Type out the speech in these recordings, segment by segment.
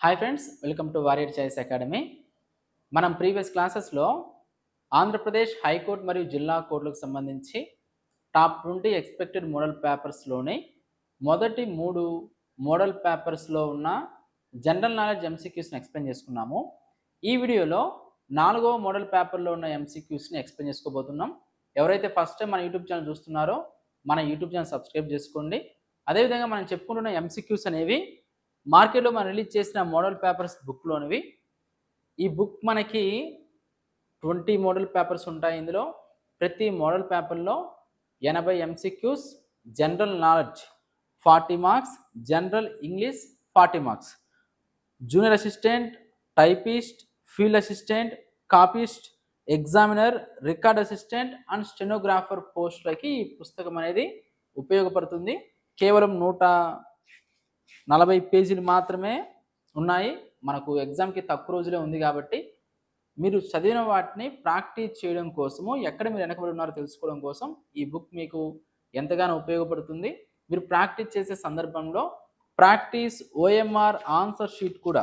Hi friends welcome to warrior choice academy మనం previous క్లాసెస్లో Andhra Pradesh high court మరియు జిల్లా కోర్టులకు సంబంధించి టాప్ ట్వంటీ ఎక్స్పెక్టెడ్ మోడల్ పేపర్స్లోని మొదటి మూడు మోడల్ పేపర్స్లో ఉన్న జనరల్ నాలెడ్జ్ ఎంసీక్యూస్ని ఎక్స్ప్లెయిన్ చేసుకున్నాము. ఈ వీడియోలో నాలుగవ మోడల్ పేపర్లో ఉన్న ఎంసీక్యూస్ని ఎక్స్ప్లెయిన్ చేసుకోబోతున్నాం. ఎవరైతే ఫస్ట్ టైం మన యూట్యూబ్ ఛానల్ చూస్తున్నారో మన యూట్యూబ్ ఛానల్ సబ్స్క్రైబ్ చేసుకోండి. అదేవిధంగా మనం చెప్పుకుంటున్న ఎంసీక్యూస్ అనేవి మార్కెట్లో మనం రిలీజ్ చేసిన మోడల్ పేపర్స్ బుక్లోనివి. ఈ బుక్ మనకి ట్వంటీ మోడల్ పేపర్స్ ఉంటాయి ఇందులో. ప్రతి మోడల్ పేపర్లో ఎనభై MCQs general knowledge forty marks general English forty marks. Junior assistant typist field assistant copyist examiner record assistant and stenographer పోస్టులకి ఈ పుస్తకం అనేది ఉపయోగపడుతుంది. కేవలం నూట నలభై పేజీలు మాత్రమే ఉన్నాయి. మనకు ఎగ్జామ్కి తక్కువ రోజులే ఉంది కాబట్టి మీరు చదివిన వాటిని ప్రాక్టీస్ చేయడం కోసము ఎక్కడ మీరు వెనకబడి ఉన్నారో తెలుసుకోవడం కోసం ఈ బుక్ మీకు ఎంతగానో ఉపయోగపడుతుంది. మీరు ప్రాక్టీస్ చేసే సందర్భంలో ప్రాక్టీస్ ఓఎంఆర్ ఆన్సర్ షీట్ కూడా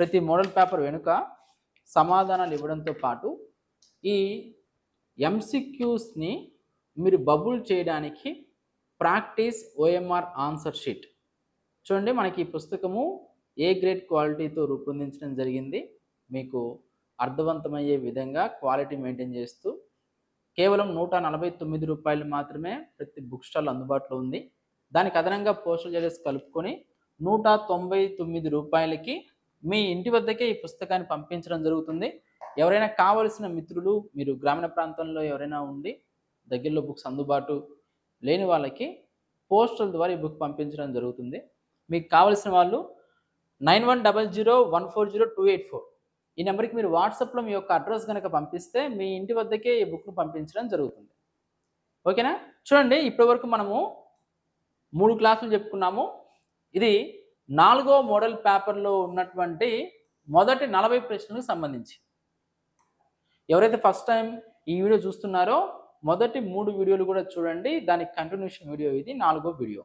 ప్రతి మోడల్ పేపర్ వెనుక సమాధానాలు ఇవ్వడంతో పాటు ఈ ఎంసిక్యూస్ని మీరు బబుల్ చేయడానికి ప్రాక్టీస్ ఓఎంఆర్ ఆన్సర్ షీట్ చూడండి మనకి ఈ పుస్తకము ఏ గ్రేడ్ క్వాలిటీతో రూపొందించడం జరిగింది. మీకు అర్థవంతమయ్యే విధంగా క్వాలిటీ మెయింటైన్ చేస్తూ కేవలం నూట నలభై తొమ్మిది రూపాయలు మాత్రమే ప్రతి బుక్ స్టాల్ అందుబాటులో ఉంది. దానికి అదనంగా పోస్టల్ చార్జెస్ కలుపుకొని నూట తొంభై తొమ్మిది రూపాయలకి మీ ఇంటి వద్దకే ఈ పుస్తకాన్ని పంపించడం జరుగుతుంది. ఎవరైనా కావలసిన మిత్రులు మీరు గ్రామీణ ప్రాంతంలో ఎవరైనా ఉండి దగ్గరలో బుక్స్ అందుబాటు లేని వాళ్ళకి పోస్టల్ ద్వారా ఈ బుక్ పంపించడం జరుగుతుంది. మీకు కావలసిన వాళ్ళు nine one double zero one four zero two eight four. ఈ నెంబర్కి మీరు వాట్సాప్లో మీ యొక్క అడ్రస్ కనుక పంపిస్తే మీ ఇంటి వద్దకే ఈ బుక్ను పంపించడం జరుగుతుంది. ఓకేనా? చూడండి ఇప్పటివరకు మనము మూడు క్లాసులు చెప్పుకున్నాము. ఇది నాలుగో మోడల్ పేపర్లో ఉన్నటువంటి మొదటి నలభై ప్రశ్నలకు సంబంధించి. ఎవరైతే ఫస్ట్ టైం ఈ వీడియో చూస్తున్నారో మొదటి మూడు వీడియోలు కూడా చూడండి. దానికి కంటిన్యూషన్ వీడియో ఇది నాలుగో వీడియో.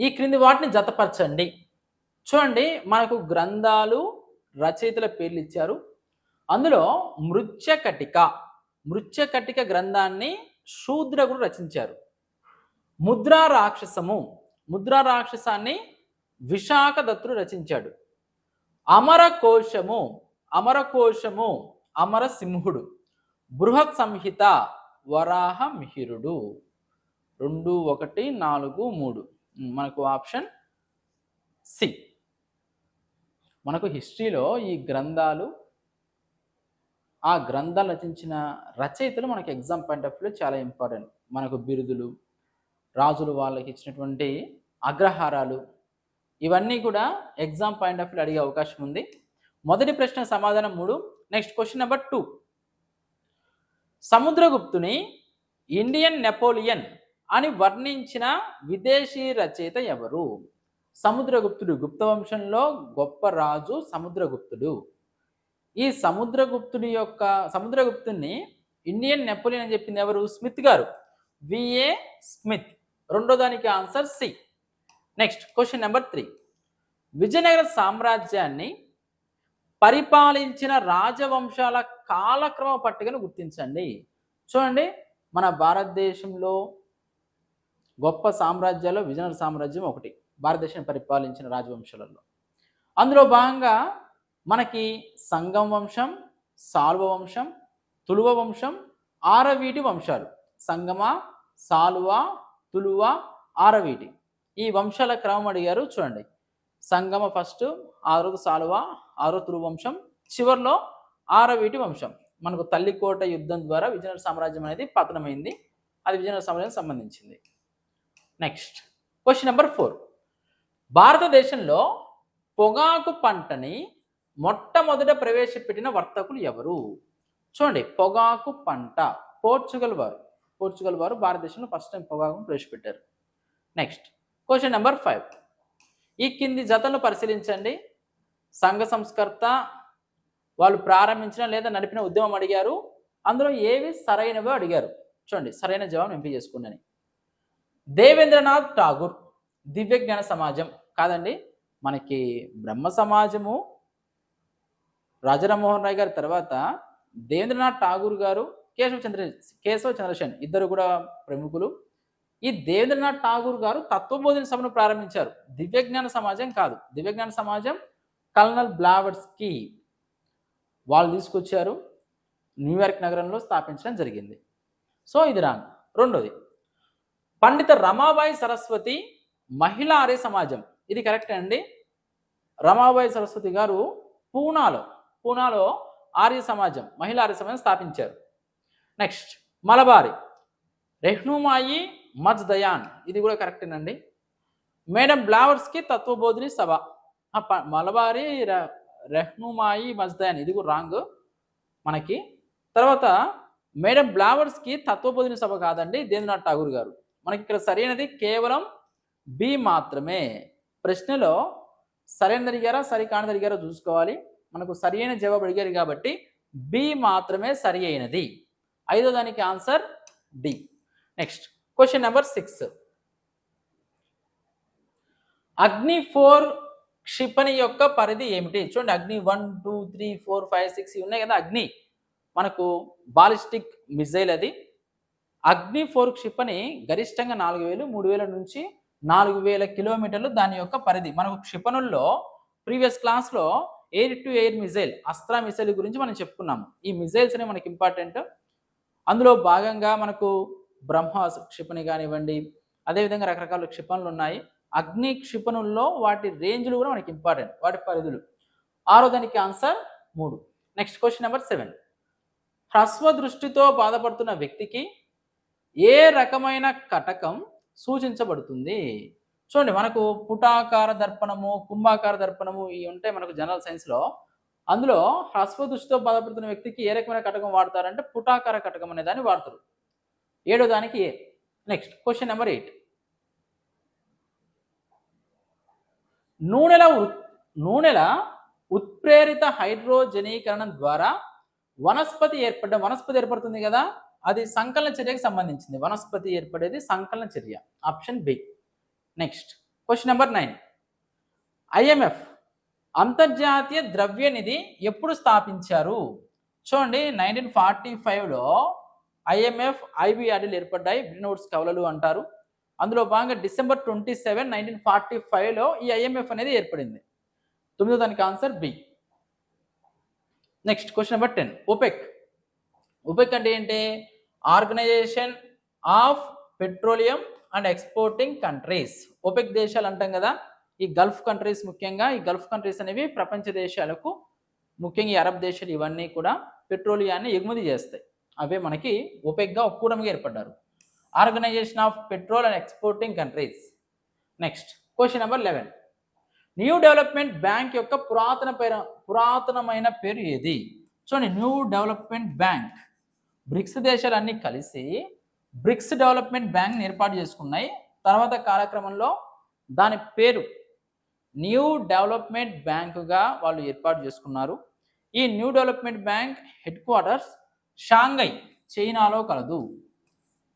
ఈ క్రింది వాటిని జతపరచండి. చూడండి మనకు గ్రంథాలు రచయితల పేర్లు ఇచ్చారు. అందులో మృత్యకటిక మృత్యకటిక గ్రంథాన్ని శూద్రకుడు రచించారు. ముద్రా రాక్షసము ముద్రా రాక్షసాన్ని విశాఖ దత్తుడు రచించాడు. అమరకోశము అమరకోశము అమరసింహుడు బృహత్ సంహిత వరాహ మిహిరుడు. రెండు ఒకటి నాలుగు మూడు. మనకు ఆప్షన్ సి. మనకు హిస్టరీలో ఈ గ్రంథాలు ఆ గ్రంథాలు రచించిన రచయితలు మనకు ఎగ్జామ్ పాయింట్ ఆఫ్ వ్యూ చాలా ఇంపార్టెంట్. మనకు బిరుదులు రాజులు వాళ్ళకి ఇచ్చినటువంటి అగ్రహారాలు ఇవన్నీ కూడా ఎగ్జామ్ పాయింట్ ఆఫ్ వ్యూ అడిగే అవకాశం ఉంది. మొదటి ప్రశ్న సమాధానం మూడు నెక్స్ట్ క్వశ్చన్ నెంబర్ టూ. సముద్రగుప్తుని ఇండియన్ నెపోలియన్ అని వర్ణించిన విదేశీ రచయిత ఎవరు? సముద్రగుప్తుడు గుప్త వంశంలో గొప్ప రాజు సముద్రగుప్తుడు. ఈ సముద్రగుప్తుడి యొక్క సముద్రగుప్తుని ఇండియన్ నెపోలియన్ అని చెప్పింది ఎవరు? స్మిత్ గారు. V A Smith. రెండో దానికి answer C. Next question number three. Vijayanagara సామ్రాజ్యాన్ని పరిపాలించిన రాజవంశాల కాలక్రమ పట్టికను గుర్తించండి. చూడండి మన భారతదేశంలో గొప్ప సామ్రాజ్యాల్లో విజయనగర సామ్రాజ్యం ఒకటి భారతదేశం పరిపాలించిన రాజవంశాలలో. అందులో భాగంగా మనకి సంగం వంశం సాల్వ వంశం తులువ వంశం ఆరవీటి వంశాలు. సంగమ సాలువ తులువ ఆరవీటి. ఈ వంశాల క్రమం అడిగారు చూడండి. సంగమ ఫస్ట్ ఆరో సాలువ ఆరో తులు వంశం చివరిలో ఆరవీటి వంశం. మనకు తల్లికోట యుద్ధం ద్వారా విజయనగర సామ్రాజ్యం అనేది పతనమైంది. అది విజయనగర సామ్రాజ్యం సంబంధించింది. నెక్స్ట్ క్వశ్చన్ నెంబర్ ఫోర్ భారతదేశంలో పొగాకు పంటని మొట్టమొదట ప్రవేశపెట్టిన వర్తకులు ఎవరు? చూడండి పొగాకు పంట. పోర్చుగల్ వారు. పోర్చుగల్ వారు భారతదేశంలో ఫస్ట్ టైం పొగాకును ప్రవేశపెట్టారు. నెక్స్ట్ క్వశ్చన్ నెంబర్ ఫైవ్ ఈ కింది జతలను పరిశీలించండి. సంఘ సంస్కర్త వాళ్ళు ప్రారంభించిన లేదా నడిపిన ఉద్యమం అడిగారు. అందులో ఏవి సరైనవో అడిగారు. చూడండి సరైన జవాబు ఎంపిక చేసుకున్నాను దేవేంద్రనాథ్ ఠాగూర్ దివ్యజ్ఞాన సమాజం కాదండి. మనకి బ్రహ్మ సమాజము రాజరామోహన్ రాయ్ గారి తర్వాత దేవేంద్రనాథ్ ఠాగూర్ గారు కేశవ చంద్ర కేశవ చంద్రసేన్ ఇద్దరు కూడా ప్రముఖులు. ఈ దేవేంద్రనాథ్ ఠాగూర్ గారు తత్వబోధన సభను ప్రారంభించారు. దివ్యజ్ఞాన సమాజం కాదు. దివ్యజ్ఞాన సమాజం కల్నల్ బ్లావర్స్కి వాళ్ళు తీసుకొచ్చారు. న్యూయార్క్ నగరంలో స్థాపించడం జరిగింది. సో ఇది రాంగ్. రెండోది పండిత రమాబాయి సరస్వతి మహిళా ఆర్య సమాజం. ఇది కరెక్ట్ అండి? రమాబాయి సరస్వతి గారు పూనాలో పూనాలో ఆర్య సమాజం మహిళా ఆర్య సమాజం స్థాపించారు. నెక్స్ట్ మలబారి రెహ్నుమాయి మజ్ దయాన్ ఇది కూడా కరెక్టేనండి. మేడం బ్లావర్స్కి తత్వబోధిని సభ. మలబారి రెహ్నుమాయి మజ్ దయాన్ ఇది కూడా రాంగ్ మనకి. తర్వాత మేడం బ్లావర్స్కి తత్వబోధిని సభ కాదండి దేంద్రనాథ్ ఠాగూర్ గారు. మనకి ఇక్కడ సరైనది కేవలం బి మాత్రమే. ప్రశ్నలో సరైనది అడిగారా సరి కానిది అడిగారా చూసుకోవాలి. మనకు సరి అయిన జవాబు అడిగారు కాబట్టి బి మాత్రమే సరి అయినది. ఐదో దానికి answer D next question number six Agni four క్షిపణి యొక్క పరిధి ఏమిటి? చూడండి Agni one two three four five six ఇవి ఉన్నాయి కదా అగ్ని. మనకు బాలిస్టిక్ మిజైల్ అది. అగ్ని ఫోర్ క్షిపణి గరిష్టంగా నాలుగు వేలు మూడు వేల నుంచి నాలుగు వేల కిలోమీటర్లు దాని యొక్క పరిధి. మనకు క్షిపణుల్లో ప్రీవియస్ క్లాస్లో air to air missile Astra missile గురించి మనం చెప్పుకున్నాము. ఈ మిజైల్స్ అనేవి మనకి ఇంపార్టెంట్ అందులో భాగంగా మనకు బ్రహ్మాస్ క్షిపణి కానివ్వండి అదేవిధంగా రకరకాల క్షిపణులు ఉన్నాయి. అగ్ని క్షిపణుల్లో వాటి రేంజ్లు కూడా మనకి ఇంపార్టెంట్ వాటి పరిధులు. ఆరో దానికి ఆన్సర్ మూడు. నెక్స్ట్ క్వశ్చన్ నెంబర్ సెవెన్ హ్రస్వ దృష్టితో బాధపడుతున్న వ్యక్తికి ఏ రకమైన కటకం సూచించబడుతుంది? చూడండి మనకు పుటాకార దర్పణము కుంభాకార దర్పణము ఇవి ఉంటాయి మనకు జనరల్ సైన్స్లో అందులో హ్రస్వ దృష్టితో బాధపడుతున్న వ్యక్తికి ఏ రకమైన కటకం వాడతారంటే పుటాకార కటకం అనే దాన్ని వాడతారు. ఏడో దానికి A? Next question number eight నూనెల ఉత్- నూనెల ఉత్ప్రేరిత హైడ్రోజనీకరణం ద్వారా వనస్పతి ఏర్పడ్డ వనస్పతి ఏర్పడుతుంది కదా? అది సంకలన చర్యకి సంబంధించింది. వనస్పతి ఏర్పడేది సంకలన చర్య. Option B. Next. Question number nine. IMF అంతర్జాతీయ ద్రవ్య నిధి ఎప్పుడు స్థాపించారు? చూడండి నైన్టీన్ ఫార్టీ ఫైవ్లో ఐఎంఎఫ్ ఐబిఆర్డీలు ఏర్పడ్డాయి. బ్రినోట్స్ కవలలు అంటారు. అందులో భాగంగా December twenty seven nineteen forty ఫైవ్లో ఈ ఐఎంఎఫ్ అనేది ఏర్పడింది. తొమ్మిదో దానికి answer B. Next. Question number ten. OPEC OPEC అంటే ఏంటి organisation of petroleum and exporting countries. OPEC దేశాలు అంటాం కదా ఈ గల్ఫ్ కంట్రీస్ ముఖ్యంగా. ఈ గల్ఫ్ కంట్రీస్ అనేవి ప్రపంచ దేశాలకు ముఖ్యంగా ఈ అరబ్ దేశాలు ఇవన్నీ కూడా పెట్రోలియాన్ని ఎగుమతి చేస్తాయి. అవే మనకి ఒపెక్గా ఒక్కూడమిగా ఏర్పడ్డారు. Organisation of petrol and exporting countries. Next question number eleven. New development bank యొక్క పురాతన పేరు పురాతనమైన పేరు ఏది? చూడండి న్యూ డెవలప్మెంట్ బ్యాంక్. బ్రిక్స్ దేశాలన్నీ కలిసి బ్రిక్స్ డెవలప్మెంట్ బ్యాంక్ని ఏర్పాటు చేసుకున్నాయి. తర్వాత కాలక్రమంలో దాని పేరు న్యూ డెవలప్మెంట్ బ్యాంకుగా వాళ్ళు ఏర్పాటు చేసుకున్నారు. ఈ new development bank headquarters Shanghai చైనాలో కలదు.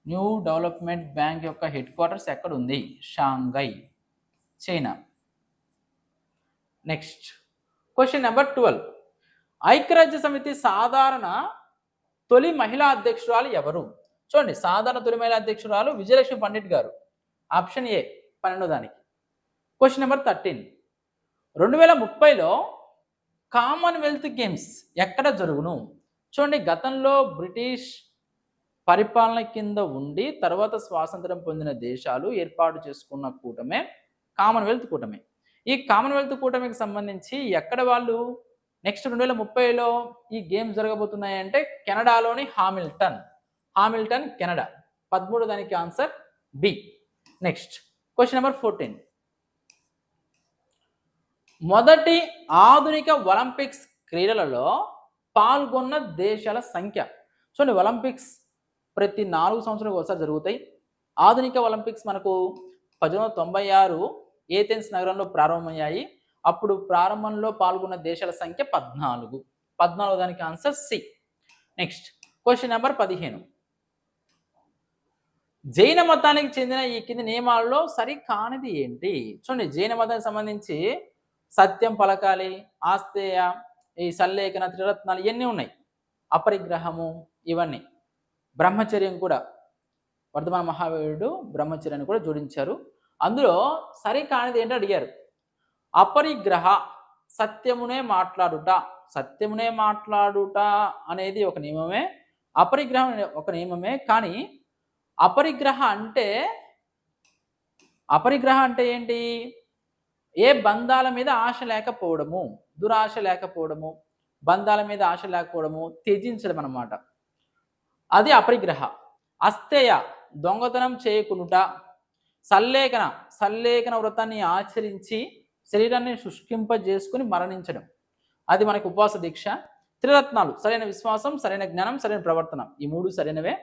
న్యూ డెవలప్మెంట్ బ్యాంక్ యొక్క హెడ్ క్వార్టర్స్ ఎక్కడ ఉంది Shanghai China. Next. Question number twelve. ఐక్యరాజ్య సమితి సాధారణ తొలి మహిళా అధ్యక్షురాలు ఎవరు? చూడండి సాధారణ తొలి మహిళా అధ్యక్షురాలు విజయలక్ష్మి పండిట్ గారు. ఆప్షన్ ఏ పన్నెండో దానికి. క్వశ్చన్ నెంబర్ థర్టీన్ రెండు వేల ముప్పైలో కామన్వెల్త్ గేమ్స్ ఎక్కడ జరుగును? చూడండి గతంలో బ్రిటిష్ పరిపాలన కింద ఉండి తర్వాత స్వాతంత్రం పొందిన దేశాలు ఏర్పాటు చేసుకున్న కూటమే కామన్వెల్త్ కూటమి. ఈ కామన్వెల్త్ కూటమికి సంబంధించి ఎక్కడ వాళ్ళు నెక్స్ట్ రెండు వేల ముప్పైలో ఈ గేమ్స్ జరగబోతున్నాయంటే కెనడాలోని హామిల్టన్. Hamilton Canada. పదమూడు దానికి answer B. Next question number fourteen. మొదటి ఆధునిక ఒలింపిక్స్ క్రీడలలో పాల్గొన్న దేశాల సంఖ్య. చూడండి ఒలింపిక్స్ ప్రతి నాలుగు సంవత్సరాలకు ఒకసారి జరుగుతాయి. ఆధునిక ఒలింపిక్స్ మనకు పద్దెనిమిది వందల తొంభై ఆరు ఏథెన్స్ నగరంలో ప్రారంభమయ్యాయి. అప్పుడు ప్రారంభంలో పాల్గొన్న దేశాల సంఖ్య పద్నాలుగు. పద్నాలుగు దానికి answer C. Next question number పదిహేను. జైన మతానికి చెందిన ఈ కింది నియమాలలో సరి కానిది ఏంటి? చూడండి జైన మతానికి సంబంధించి సత్యం పలకాలి ఆస్తేయ ఈ సల్లేఖన త్రిరత్నాలు ఇవన్నీ ఉన్నాయి. అపరిగ్రహము ఇవన్నీ. బ్రహ్మచర్యం కూడా. వర్ధమాన మహావీరుడు బ్రహ్మచర్యాన్ని కూడా జోడించారు. అందులో సరి కానిది ఏంటో అడిగారు. అపరిగ్రహ సత్యమునే మాట్లాడుట. సత్యమునే మాట్లాడుట అనేది ఒక నియమమే అపరిగ్రహం అనే ఒక నియమమే కానీ అపరిగ్రహ అంటే అపరిగ్రహ అంటే ఏంటి? ఏ బంధాల మీద ఆశ లేకపోవడము దురాశ లేకపోవడము బంధాల మీద ఆశ లేకపోవడము త్యజించడం అన్నమాట. అది అపరిగ్రహ. అస్తేయ దొంగతనం చేయకునుట సల్లేఖన సల్లేఖన వ్రతాన్ని ఆచరించి శరీరాన్ని శుష్కింపజేసుకుని మరణించడం. అది మనకు ఉపవాస దీక్ష త్రిరత్నాలు సరైన విశ్వాసం సరైన జ్ఞానం సరైన ప్రవర్తన. ఈ మూడు సరైనవే.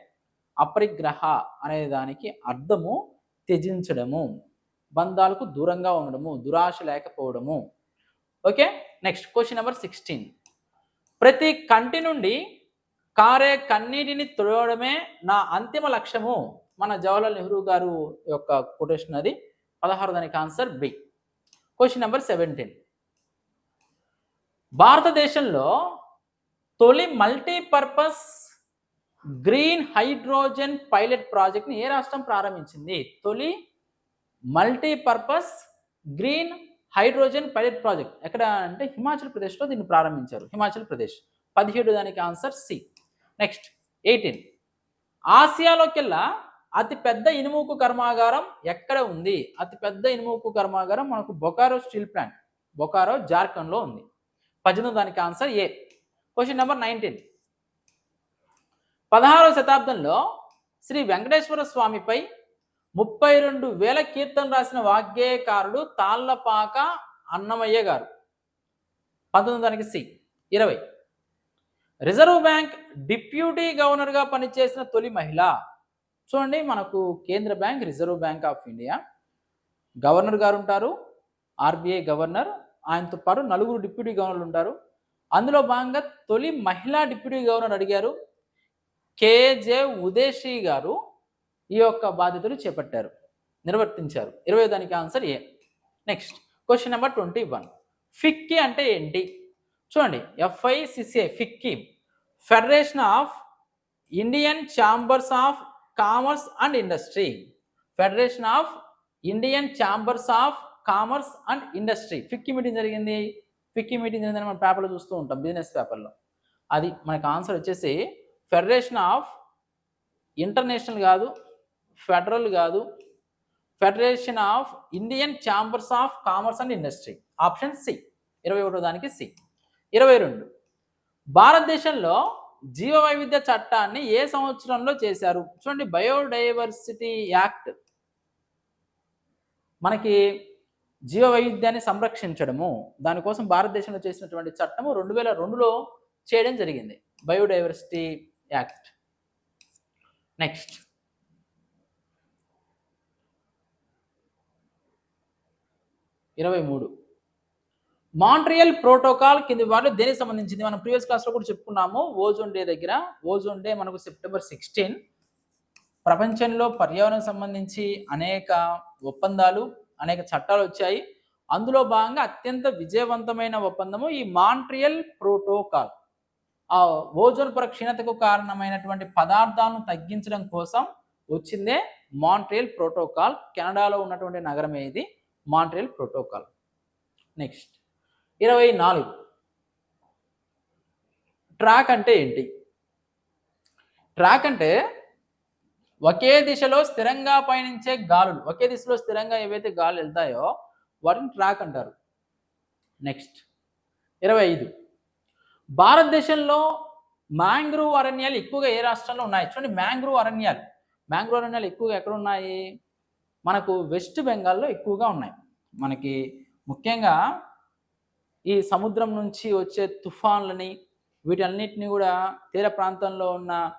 అపరిగ్రహ అనే దానికి అర్థము త్యజించడము బంధాలకు దూరంగా ఉండడము దురాశ లేకపోవడము. Okay? Next question number sixteen. ప్రతి కంటి నుండి కారే కన్నీటిని తుడవడమే నా అంతిమ లక్ష్యము. మన జవహర్లాల్ నెహ్రూ గారు యొక్క కొటేషన్ అది. పదహారు దానికి answer B. Question number seventeen భారతదేశంలో తొలి మల్టీపర్పస్ గ్రీన్ హైడ్రోజన్ పైలట్ ప్రాజెక్ట్ని ఏ రాష్ట్రం ప్రారంభించింది? తొలి multipurpose green hydrogen pilot project ఎక్కడ అంటే హిమాచల్ ప్రదేశ్లో దీన్ని ప్రారంభించారు. హిమాచల్ ప్రదేశ్. పదిహేడు దానికి ఆన్సర్ సి నెక్స్ట్ ఎయిటీన్ ఆసియాలోకెల్లా అతి పెద్ద ఇనుముకు కర్మాగారం ఎక్కడ ఉంది? అతి పెద్ద ఇనుముకు కర్మాగారం మనకు బొకారో స్టీల్ ప్లాంట్ బొకారో జార్ఖండ్లో ఉంది. పద్దెనిమిది దానికి answer A? Question number nineteen పదహారవ శతాబ్దంలో శ్రీ వెంకటేశ్వర స్వామిపై ముప్పై రెండు వేల కీర్తన రాసిన వాగ్గేయకారుడు తాళ్ళపాక అన్నమయ్య గారు. పంతొమ్మిది దానికి సి ఇరవై. రిజర్వ్ బ్యాంక్ డిప్యూటీ గవర్నర్గా పనిచేసిన తొలి మహిళ. చూడండి మనకు కేంద్ర bank reserve bank of India. Governor గారు ఉంటారు ఆర్బీఐ గవర్నర్. ఆయనతో పాటు నలుగురు డిప్యూటీ గవర్నర్లు ఉంటారు. అందులో భాగంగా తొలి మహిళా డిప్యూటీ గవర్నర్ అడిగారు. కేజే ఉదేశీ గారు ఈ యొక్క బాధ్యతలు చేపట్టారు నిర్వర్తించారు. ఇరవై దానికి answer A. Next question number twenty one. FICCI అంటే ఏంటి? చూడండి F I C C I FICCI. Federation of Indian chambers of commerce and industry federation of Indian chambers of commerce and industry FICCI meeting జరిగింది. FICCI meeting జరిగిందని మనం పేపర్లో చూస్తూ ఉంటాం business పేపర్లో అది మనకు ఆన్సర్ వచ్చేసి ఫెడరేషన్ ఆఫ్ ఇంటర్నేషనల్ కాదు ఫెడరల్ కాదు federation of Indian chambers of commerce and industry option C ఇరవై ఒకటో దానికి సి ఇరవై రెండు భారతదేశంలో జీవ వైవిధ్య చట్టాన్ని ఏ సంవత్సరంలో చేశారు? చూడండి బయోడైవర్సిటీ యాక్ట్ మనకి జీవ వైవిధ్యాన్ని సంరక్షించడము దానికోసం భారతదేశంలో చేసినటువంటి చట్టము రెండు వేల రెండులో చేయడం జరిగింది. Biodiversity act. నెక్స్ట్. ఇరవై మూడు. మాంట్రియల్ ప్రోటోకాల్ కింది వాళ్ళు దేనికి సంబంధించింది? మనం ప్రీవియస్ క్లాస్లో కూడా చెప్పుకున్నాము. ఓజోన్ డే దగ్గర. ఓజోన్ డే మనకు సెప్టెంబర్ సిక్స్టీన్. ప్రపంచంలో పర్యావరణం సంబంధించి అనేక ఒప్పందాలు అనేక చట్టాలు వచ్చాయి. అందులో భాగంగా అత్యంత విజయవంతమైన ఒప్పందము ఈ మాంట్రియల్ ప్రోటోకాల్. ఆ ఓజోన్ పొర క్షీణతకు కారణమైనటువంటి పదార్థాలను తగ్గించడం కోసం వచ్చిందే మాంట్రియల్ ప్రోటోకాల్. కెనడాలో ఉన్నటువంటి నగరమే ఇది. Montreal protocol. నెక్స్ట్. ఇరవై నాలుగు. ట్రాక్ అంటే ఏంటి? ట్రాక్ అంటే ఒకే దిశలో స్థిరంగా పయనించే గాలులు. ఒకే దిశలో స్థిరంగా ఏవైతే గాలు వెళ్తాయో వాటిని ట్రాక్ అంటారు. నెక్స్ట్ ఇరవై ఐదు. భారతదేశంలో మ్యాంగ్రూవ్ అరణ్యాలు ఎక్కువగా ఏ రాష్ట్రంలో ఉన్నాయి? చూడండి మ్యాంగ్రూవ్ అరణ్యాలు. మ్యాంగ్రూవ్ అరణ్యాలు ఎక్కువగా ఎక్కడ ఉన్నాయి? మనకు వెస్ట్ బెంగాల్లో ఎక్కువగా ఉన్నాయి. మనకి ముఖ్యంగా ఈ సముద్రం నుంచి వచ్చే తుఫాన్లని వీటన్నిటిని కూడా తీర ప్రాంతంలో ఉన్న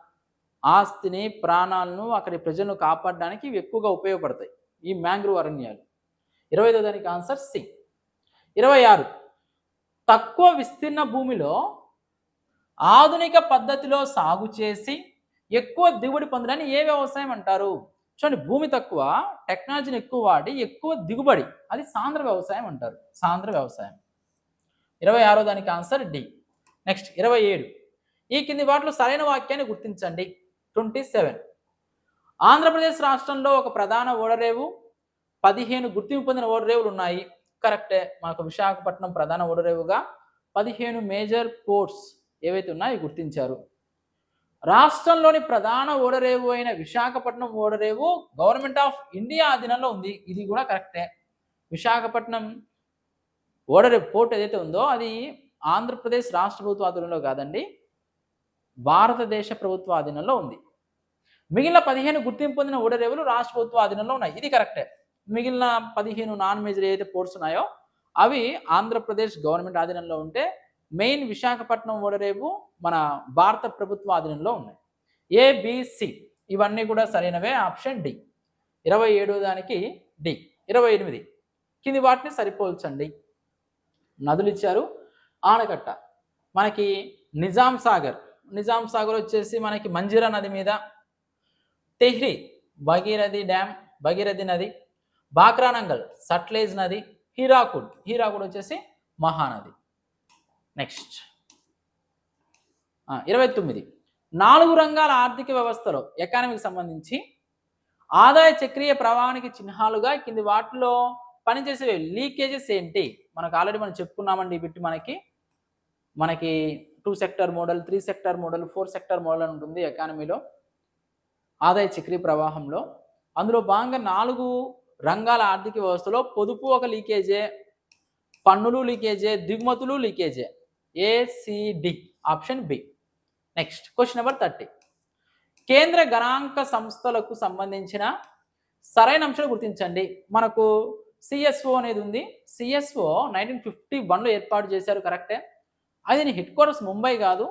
ఆస్తిని ప్రాణాలను అక్కడి ప్రజలను కాపాడడానికి ఎక్కువగా ఉపయోగపడతాయి. ఈ మ్యాంగ్రూవ్ అరణ్యాలు. ఇరవై దానికి ఆన్సర్ సి. ఇరవై ఆరు. తక్కువ విస్తీర్ణ భూమిలో ఆధునిక పద్ధతిలో సాగు చేసి ఎక్కువ దిగుబడి పొందడాన్ని ఏ వ్యవసాయం అంటారు? చూడండి భూమి తక్కువ టెక్నాలజీని ఎక్కువ వాడి ఎక్కువ దిగుబడి. అది సాంద్ర వ్యవసాయం అంటారు. సాంద్ర వ్యవసాయం. ఇరవై ఆరో దానికి ఆన్సర్ డి. నెక్స్ట్ ఇరవై ఏడు. ఈ కింది వాటిలో సరైన వాక్యాన్ని గుర్తించండి. Twenty seven. ఆంధ్రప్రదేశ్ రాష్ట్రంలో ఒక ప్రధాన ఓడరేవు పదిహేను గుర్తింపు పొందిన ఓడరేవులు ఉన్నాయి. కరెక్టే. మనకు విశాఖపట్నం ప్రధాన ఓడరేవుగా పదిహేను మేజర్ పోర్ట్స్ ఏవైతే ఉన్నాయో గుర్తించారు. రాష్ట్రంలోని ప్రధాన ఓడరేవు అయిన విశాఖపట్నం ఓడరేవు గవర్నమెంట్ ఆఫ్ ఇండియా అధీనంలో ఉంది. ఇది కూడా కరెక్టే. విశాఖపట్నం ఓడరేపు పోర్ట్ ఏదైతే ఉందో అది ఆంధ్రప్రదేశ్ రాష్ట్ర ప్రభుత్వ ఆధీనంలో కాదండి భారతదేశ ప్రభుత్వ ఆధీనంలో ఉంది. మిగిలిన పదిహేను గుర్తింపు పొందిన ఓడరేవులు రాష్ట్ర ప్రభుత్వ ఆధీనంలో ఉన్నాయి. ఇది కరెక్టే. మిగిలిన పదిహేను నాన్ మేజర్ ఏదైతే పోర్ట్స్ ఉన్నాయో అవి ఆంధ్రప్రదేశ్ గవర్నమెంట్ ఆధీనంలో ఉంటే మెయిన్ విశాఖపట్నం ఓడరేవు మన భారత ప్రభుత్వ ఆధీనంలో ఉన్నాయి. ఏబిసి ఇవన్నీ కూడా సరైనవే. Option D. ఇరవై ఏడో దానికి డి. ఇరవై ఎనిమిది. కింది వాటిని సరిపోల్చండి. నదులు ఇచ్చారు ఆనకట్ట. మనకి నిజాం సాగర్. నిజాం సాగర్ వచ్చేసి మనకి మంజీరా నది మీద. తెహ్రీ భగీరథి డ్యామ్ భగీరథి నది. బాక్రానంగల్ సట్లేజ్ నది. హీరాకుడ్. హీరాకుడ్ వచ్చేసి మహానది. నెక్స్ట్. ఇరవై తొమ్మిది. నాలుగు రంగాల ఆర్థిక వ్యవస్థలో ఎకానమీకి సంబంధించి ఆదాయ చక్రీయ ప్రవాహానికి చిహ్నాలుగా కింది వాటిలో పనిచేసే లీకేజెస్ ఏంటి? మనకు ఆల్రెడీ మనం చెప్పుకున్నామండి ఈ మనకి. మనకి two sector model three sector model four sector model అని ఉంటుంది ఎకానమీలో ఆదాయ చక్రీ ప్రవాహంలో. అందులో భాగంగా నాలుగు రంగాల ఆర్థిక వ్యవస్థలో పొదుపు ఒక లీకేజే పన్నులు లీకేజే దిగుమతులు లీకేజే. A C D option B next question number thirty కేంద్ర గణాంక సంస్థలకు సంబంధించిన సరైన అంశాలు గుర్తించండి. మనకు సిఎస్ఓ అనేది ఉంది. సిఎస్ఓ నైన్టీన్ ఫిఫ్టీ వన్లో ఏర్పాటు చేశారు కరెక్టే అది హెడ్ క్వార్టర్స్ ముంబై కాదు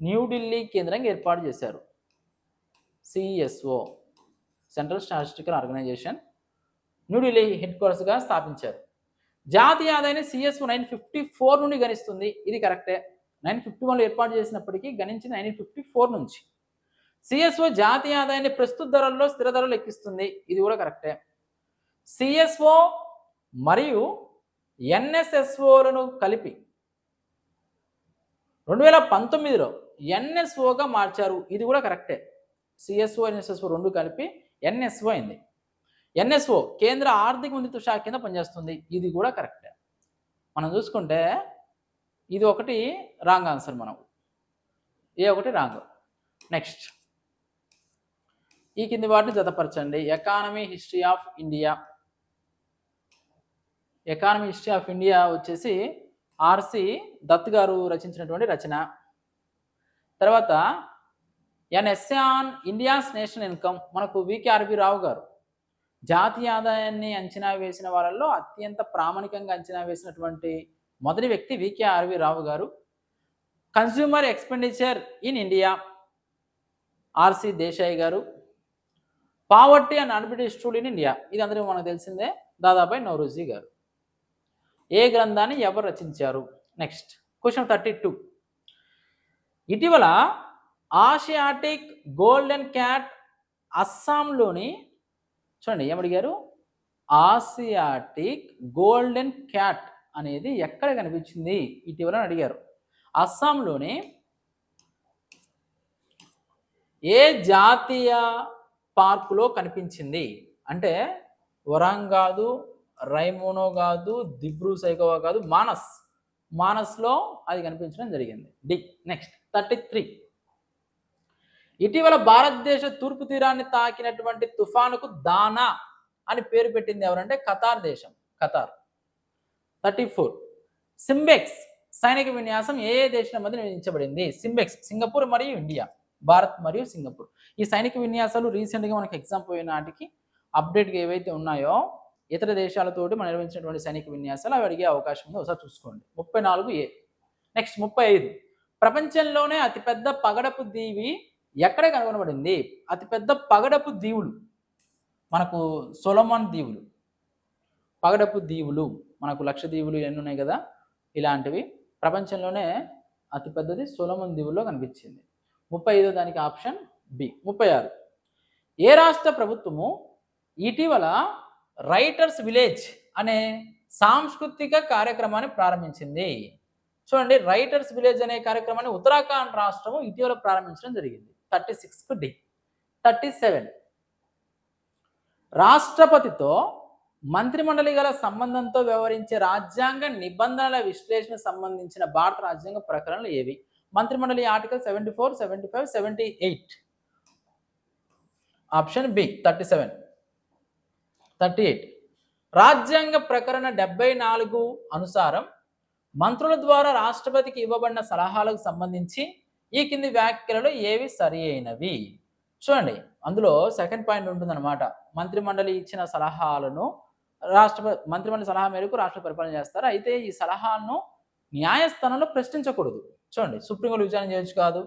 న్యూఢిల్లీ కేంద్రంగా ఏర్పాటు చేశారు. CSO central statistical organisation New Delhi head క్వార్టర్స్గా స్థాపించారు. జాతీయ ఆదాయాన్ని సిఎస్ఓ నైన్ ఫిఫ్టీ ఫోర్ నుండి గణిస్తుంది. ఇది కరెక్టే నైన్ ఫిఫ్టీ వన్లో ఏర్పాటు చేసినప్పటికీ గణించి నైన్టీన్ ఫిఫ్టీ ఫోర్ నుంచి సిఎస్ఓ జాతీయ ఆదాయాన్ని ప్రస్తుత ధరల్లో స్థిర ధరలు లెక్కిస్తుంది. ఇది కూడా కరెక్టే సిఎస్ఓ మరియు ఎన్ఎస్ఎస్ఓలను కలిపి రెండు వేల పంతొమ్మిదిలో ఎన్ఎస్ఓగా మార్చారు. ఇది కూడా కరెక్టే. సిఎస్ఓ ఎన్ఎస్ఎస్ఓ రెండు కలిపి ఎన్ఎస్ఓ అయింది. ఎన్ఎస్ఓ కేంద్ర ఆర్థిక మంత్రిత్వ శాఖ కింద పనిచేస్తుంది. ఇది కూడా కరెక్టే. మనం చూసుకుంటే ఇది ఒకటి రాంగ్ ఆన్సర్ మనం. ఏ ఒకటి రాంగ్. నెక్స్ట్. ఈ కింది వాటిని జతపరచండి. Economy history of India economy history of India వచ్చేసి ఆర్సి దత్ గారు రచించినటువంటి రచన. తర్వాత N S A on India's national income మనకు V K R B Rao గారు. జాతీయ ఆదాయాన్ని అంచనా వేసిన వాళ్ళల్లో అత్యంత ప్రామాణికంగా అంచనా వేసినటువంటి మొదటి వ్యక్తి V K R V Rao గారు. Consumer expenditure in India R C Desai గారు. పావర్టీ అండ్ అన్బిటీ స్టూడ్ ఇన్ ఇండియా ఇది అందరికీ మనకు తెలిసిందే. దాదాబాయ్ నౌరోజీ గారు. ఏ గ్రంథాన్ని ఎవరు రచించారు? నెక్స్ట్ క్వశ్చన్ థర్టీ టూ ఇటీవల ఆసియాటిక్ గోల్డెన్ క్యాట్ అస్సాంలోని చూడండి ఏమడిగారు ఆసియాటిక్ గోల్డెన్ క్యాట్ అనేది ఎక్కడ కనిపించింది? ఇటీవల అని అడిగారు. అస్సాంలోని ఏ జాతీయ పార్కులో కనిపించింది? అంటే వరంగాదు కాదు రైమోనో కాదు దిబ్రూ సైకోవా కాదు మానస్. మానస్లో అది కనిపించడం జరిగింది. D next. Thirty three. ఇటీవల భారతదేశ తూర్పు తీరాన్ని తాకినటువంటి తుఫానుకు దానా అని పేరు పెట్టింది ఎవరంటే ఖతార్ దేశం ఖతార్. Thirty four. సింబెక్స్ సైనిక విన్యాసం ఏ ఏ మధ్య నిర్మించబడింది సింబెక్స్ సింగపూర్ మరియు ఇండియా భారత్ మరియు సింగపూర్. ఈ సైనిక విన్యాసాలు రీసెంట్గా మనకి ఎగ్జామ్ పోయిన నాటికి అప్డేట్గా ఏవైతే ఉన్నాయో ఇతర దేశాలతోటి మనం నిర్వహించినటువంటి సైనిక విన్యాసాలు అవి అడిగే అవకాశం ఉంది. ఒకసారి చూసుకోండి. ముప్పై నాలుగు ఏ. నెక్స్ట్ ముప్పై ఐదు. ప్రపంచంలోనే అతిపెద్ద పగడపు దీవి ఎక్కడ కనుగొనబడింది? అతిపెద్ద పగడపు దీవులు. మనకు సొలమాన్ దీవులు. పగడపు దీవులు. మనకు లక్ష దీవులు ఎన్ని ఉన్నాయి కదా? ఇలాంటివి. ప్రపంచంలోనే అతిపెద్దది సొలమన్ దీవుల్లో కనిపించింది. ముప్పై ఐదో దానికి ఆప్షన్ బి. ముప్పై ఆరు. ఏ రాష్ట్ర ప్రభుత్వము ఇటీవల రైటర్స్ విలేజ్ అనే సాంస్కృతిక కార్యక్రమాన్ని ప్రారంభించింది. చూడండి రైటర్స్ విలేజ్ అనే కార్యక్రమాన్ని ఉత్తరాఖండ్ రాష్ట్రము ఇటీవల ప్రారంభించడం జరిగింది. Thirty sixth D thirty seven. రాష్ట్రపతితో మంత్రిమండలి గల సంబంధంతో వ్యవహరించే రాజ్యాంగ నిబంధనల విశ్లేషణ సంబంధించిన భారత రాజ్యాంగ ప్రకరణలు ఏవి? మంత్రిమండలి article seventy four seventy five seventy eight. Option B thirty seven. Thirty eight. రాజ్యాంగ ప్రకరణ డెబ్బై నాలుగు అనుసారం మంత్రుల ద్వారా రాష్ట్రపతికి ఇవ్వబడిన సలహాలకు సంబంధించి ఈ కింది వ్యాఖ్యలలో ఏవి సరి అయినవి? చూడండి అందులో సెకండ్ పాయింట్ ఉంటుందన్నమాట. మంత్రిమండలి ఇచ్చిన సలహాలను రాష్ట్రపతి మంత్రిమండలి సలహా మేరకు రాష్ట్ర పరిపాలన చేస్తారు. అయితే ఈ సలహాలను న్యాయస్థానంలో ప్రశ్నించకూడదు. చూడండి సుప్రీంకోర్టు విచారణ చేయొచ్చు కాదు.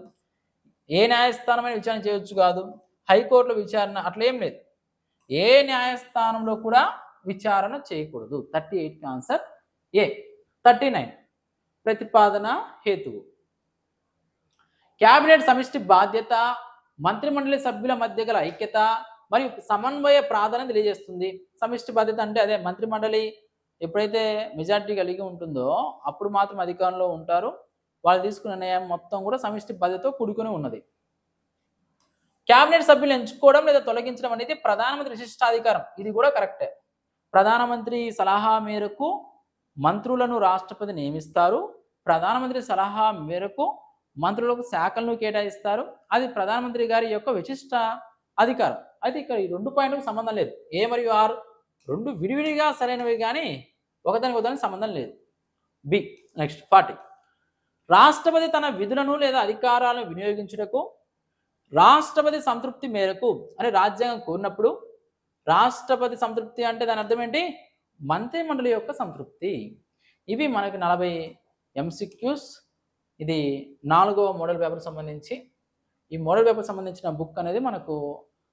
ఏ న్యాయస్థానమైన విచారణ చేయొచ్చు కాదు. హైకోర్టులో విచారణ అట్లా ఏం లేదు. ఏ న్యాయస్థానంలో కూడా విచారణ చేయకూడదు. Thirty eight answer A. Thirty nine. ప్రతిపాదన హేతువు. క్యాబినెట్ సమిష్టి బాధ్యత మంత్రిమండలి సభ్యుల మధ్య గల ఐక్యత మరియు సమన్వయ ప్రాధాన్యత తెలియజేస్తుంది. సమిష్టి బాధ్యత అంటే అదే మంత్రిమండలి ఎప్పుడైతే మెజార్టీ కలిగి ఉంటుందో అప్పుడు మాత్రం అధికారంలో ఉంటారు. వాళ్ళు తీసుకున్న నిర్ణయం మొత్తం కూడా సమిష్టి బాధ్యతతో కూడుకుని ఉన్నది. క్యాబినెట్ సభ్యులు ఎంచుకోవడం లేదా తొలగించడం అనేది ప్రధానమంత్రి విశిష్టాధికారం ఇది కూడా కరెక్టే. ప్రధానమంత్రి సలహా మేరకు మంత్రులను రాష్ట్రపతి నియమిస్తారు. ప్రధానమంత్రి సలహా మేరకు మంత్రులకు శాఖలను కేటాయిస్తారు. అది ప్రధానమంత్రి గారి యొక్క విశిష్ట అధికారం. అయితే ఇక్కడ ఈ రెండు పాయింట్లకు సంబంధం లేదు. ఏ మరియు ఆర్ రెండు విడివిడిగా సరైనవి కానీ ఒకదానికి ఒకదానికి సంబంధం లేదు. B next forty. రాష్ట్రపతి తన విధులను లేదా అధికారాలను వినియోగించుటకు రాష్ట్రపతి సంతృప్తి మేరకు అని రాజ్యాంగం కోరినప్పుడు రాష్ట్రపతి సంతృప్తి అంటే దాని అర్థం ఏంటి? మంత్రిమండలి యొక్క సంతృప్తి. ఇవి మనకి నలభై ఎంసిక్యూస్ ఇది నాలుగవ మోడల్ పేపర్ సంబంధించి. ఈ మోడల్ పేపర్ సంబంధించిన బుక్ అనేది మనకు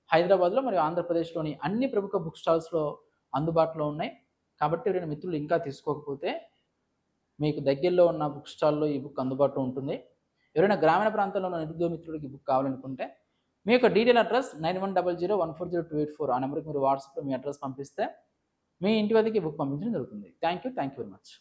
హైదరాబాద్లో మరియు ఆంధ్రప్రదేశ్లోని అన్ని ప్రముఖ బుక్ స్టాల్స్లో అందుబాటులో ఉన్నాయి. కాబట్టి ఎవరైనా మిత్రులు ఇంకా తీసుకోకపోతే మీకు దగ్గరలో ఉన్న బుక్ స్టాల్లో ఈ బుక్ అందుబాటులో ఉంటుంది. ఎవరైనా గ్రామీణ ప్రాంతంలో ఉన్న నిరుద్యోగ మిత్రుడికి బుక్ కావాలనుకుంటే మీ యొక్క detail address nine one double zero one four zero two eight four ఆ నెంబర్కి మీరు వాట్సాప్లో మీ అడ్రస్ పంపిస్తే మీ ఇంటి వద్దకి బుక్ పంపించడం జరుగుతుంది. Thank you thank you very much